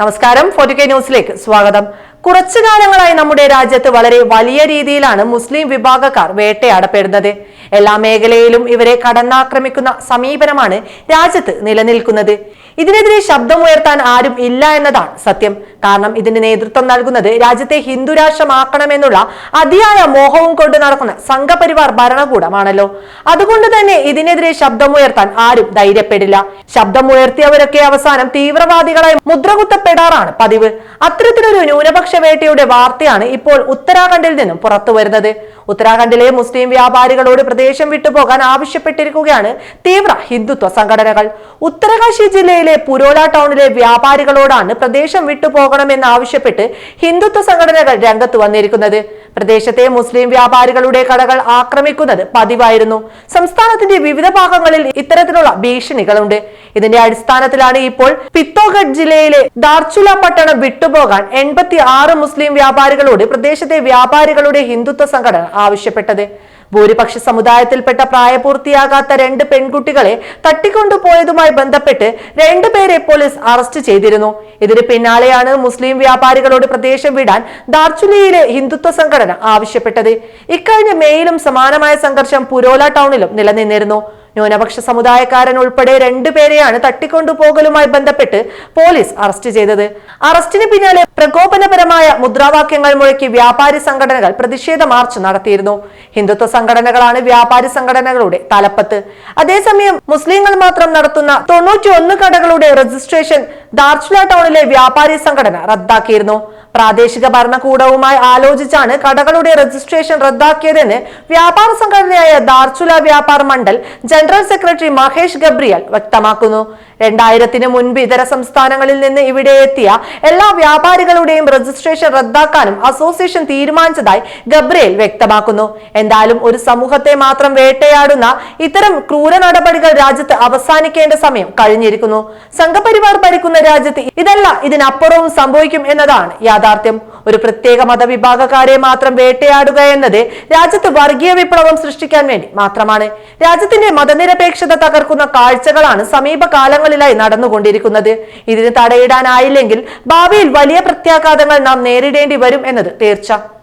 നമസ്കാരം. Forty K ന്യൂസിലേക്ക് സ്വാഗതം. കുറച്ചു കാലങ്ങളായി നമ്മുടെ രാജ്യത്ത് വളരെ വലിയ രീതിയിലാണ് മുസ്ലിം വിഭാഗക്കാർ വേട്ടയാടപ്പെടുന്നത്. എല്ലാ മേഖലയിലും ഇവരെ കടന്നാക്രമിക്കുന്ന സമീപനമാണ് രാജ്യത്ത് നിലനിൽക്കുന്നത്. ഇതിനെതിരെ ശബ്ദമുയർത്താൻ ആരും ഇല്ല എന്നതാണ് സത്യം. കാരണം ഇതിന് നേതൃത്വം നൽകുന്നത് രാജ്യത്തെ ഹിന്ദുരാഷ്ട്രമാക്കണമെന്നുള്ള അതിയായ മോഹവും കൊണ്ട് നടക്കുന്ന സംഘപരിവാർ ഭരണകൂടമാണല്ലോ. അതുകൊണ്ട് തന്നെ ഇതിനെതിരെ ശബ്ദമുയർത്താൻ ആരും ധൈര്യപ്പെടില്ല. ശബ്ദമുയർത്തിയവരൊക്കെ അവസാനം തീവ്രവാദികളായി മുദ്രകുത്തപ്പെടാറാണ് പതിവ്. അത്തരത്തിലൊരു ന്യൂനപക്ഷ വേട്ടയുടെ വാർത്തയാണ് ഇപ്പോൾ ഉത്തരാഖണ്ഡിൽ നിന്നും പുറത്തു വരുന്നത്. ഉത്തരാഖണ്ഡിലെ മുസ്ലിം വ്യാപാരികളോട് പ്രദേശം വിട്ടുപോകാൻ ആവശ്യപ്പെട്ടിരിക്കുകയാണ് തീവ്ര ഹിന്ദുത്വ സംഘടനകൾ. ഉത്തരകാശി ജില്ലയിലെ പുരോല ടൗണിലെ വ്യാപാരികളോടാണ് പ്രദേശം വിട്ടുപോകണമെന്ന് ആവശ്യപ്പെട്ട് ഹിന്ദുത്വ സംഘടനകൾ രംഗത്ത് വന്നിരിക്കുന്നത്. പ്രദേശത്തെ മുസ്ലിം വ്യാപാരികളുടെ കടകൾ ആക്രമിക്കുന്നത് പതിവായിരുന്നു. സംസ്ഥാനത്തിന്റെ വിവിധ ഭാഗങ്ങളിൽ ഇത്തരത്തിലുള്ള ഭീഷണികളുണ്ട്. ഇതിന്റെ അടിസ്ഥാനത്തിലാണ് ഇപ്പോൾ പിത്തോഗഡ് ജില്ലയിലെ ദാർച്ചുല പട്ടണം വിട്ടുപോകാൻ എൺപത്തി ആറ് മുസ്ലിം വ്യാപാരികളോട് പ്രദേശത്തെ വ്യാപാരികളുടെ ഹിന്ദുത്വ സംഘടന ആവശ്യപ്പെട്ടത്. ഭൂരിപക്ഷ സമുദായത്തിൽപ്പെട്ട പ്രായപൂർത്തിയാകാത്ത രണ്ട് പെൺകുട്ടികളെ തട്ടിക്കൊണ്ടുപോയതുമായി ബന്ധപ്പെട്ട് രണ്ടുപേരെ പോലീസ് അറസ്റ്റ് ചെയ്തിരുന്നു. ഇതിന് പിന്നാലെയാണ് മുസ്ലിം വ്യാപാരികളോട് പ്രദേശം വിടാൻ ദാർച്ചുലിയിലെ ഹിന്ദുത്വ സംഘടന ആവശ്യപ്പെട്ടത്. ഇക്കഴിഞ്ഞ മേയിലും സമാനമായ സംഘർഷം പുരോല ടൗണിലും നിലനിന്നിരുന്നു. ന്യൂനപക്ഷ സമുദായക്കാരൻ ഉൾപ്പെടെ രണ്ടുപേരെയാണ് തട്ടിക്കൊണ്ടുപോകലുമായി ബന്ധപ്പെട്ട് പോലീസ് അറസ്റ്റ് ചെയ്തത്. അറസ്റ്റിന് പിന്നാലെ പ്രകോപനപരമായ മുദ്രാവാക്യങ്ങൾ മുഴക്കി വ്യാപാരി സംഘടനകൾ പ്രതിഷേധ മാർച്ച് നടത്തിയിരുന്നു. ഹിന്ദുത്വ സംഘടനകളാണ് വ്യാപാരി സംഘടനകളുടെ തലപ്പത്ത്. അതേസമയം മുസ്ലിങ്ങൾ മാത്രം നടത്തുന്ന തൊണ്ണൂറ്റി ഒന്ന് കടകളുടെ രജിസ്ട്രേഷൻ ദാർച്ചുല ടൗണിലെ വ്യാപാരി സംഘടന റദ്ദാക്കിയിരുന്നു. പ്രാദേശിക ഭരണകൂടവുമായി ആലോചിച്ചാണ് കടകളുടെ രജിസ്ട്രേഷൻ റദ്ദാക്കിയതെന്ന് വ്യാപാര സംഘടനയായ Dharchula Vyapar Mandal general secretary Mahesh Gabriel വ്യക്തമാക്കുന്നു. രണ്ടായിരത്തിന് മുൻപ് ഇതര സംസ്ഥാനങ്ങളിൽ നിന്ന് ഇവിടെ എത്തിയ എല്ലാ വ്യാപാരികളുടെയും രജിസ്ട്രേഷൻ റദ്ദാക്കാനും അസോസിയേഷൻ തീരുമാനിച്ചതായി ഗബ്രിയൽ വ്യക്തമാക്കുന്നു. എന്തായാലും ഒരു സമൂഹത്തെ മാത്രം വേട്ടയാടുന്ന ഇത്തരം ക്രൂര നടപടികൾ രാജ്യത്ത് അവസാനിക്കേണ്ട സമയം കഴിഞ്ഞിരിക്കുന്നു. സംഘപരിവാർ ഭരിക്കുന്ന രാജ്യത്ത് ഇതല്ല ഇതിനപ്പുറവും സംഭവിക്കും എന്നതാണ് യാഥാർത്ഥ്യം. ഒരു പ്രത്യേക മതവിഭാഗക്കാരെ മാത്രം വേട്ടയാടുക എന്നത് രാജ്യത്ത് വർഗീയ വിപ്ലവം സൃഷ്ടിക്കാൻ വേണ്ടി മാത്രമാണ്. രാജ്യത്തിന്റെ മതനിരപേക്ഷത തകർക്കുന്ന കാഴ്ചകളാണ് സമീപകാലങ്ങളിലായി നടന്നുകൊണ്ടിരിക്കുന്നത്. ഇതിന് തടയിടാനായില്ലെങ്കിൽ ഭാവിയിൽ വലിയ പ്രത്യാഘാതങ്ങൾ നാം നേരിടേണ്ടി വരും എന്നത് തീർച്ച.